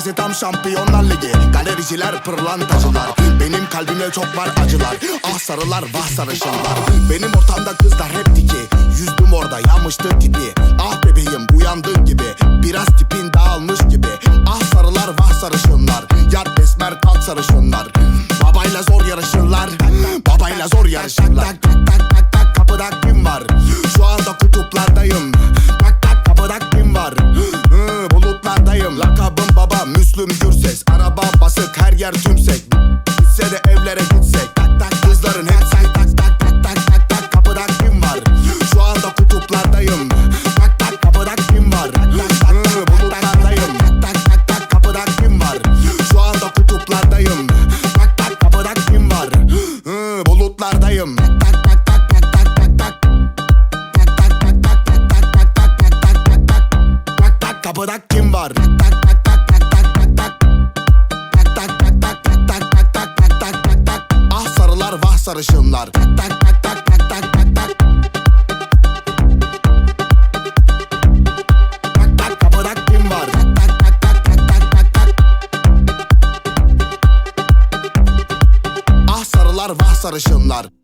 Burası tam şampiyonlar ligi. Galericiler pırlantacılar. Benim kalbimde çok var acılar. Ah sarılar vah sarışınlar. Benim ortamda kızlar hep diki Yüzdüm orada yanmıştı tipi. Ah bebeğim uyandığın gibi. Biraz tipin dağılmış gibi. Ah sarılar vah sarışınlar. Yat besmer kalk sarışınlar. Babayla zor yarışırlar. Babayla zor yarışırlar. Tak tak tak tak kapıda kim var Lakabım baba Müslüm Gürses Araba basık her yer tümsek Gitse de evlere gitsek Tak tak kızların hep tak tak tak tak tak tak tak kapıda kim var Şu anda kutuplardayım Tak tak kapıda kim var Hı, Bulutlardayım Tak tak tak kapıda kim var Şu anda kutuplardayım Tak tak kapıda kim var Hı, Bulutlardayım Tak tak tak tak tak tak tak Tak tak tak tak tak tak tak tak tak tak tak tak Tak tak kim var sarışınlar. Tak tak tak tak tak tak tak. Tak Tak tak kim var? Tak tak tak tak tak tak tak. Ah sarılar vah sarışınlar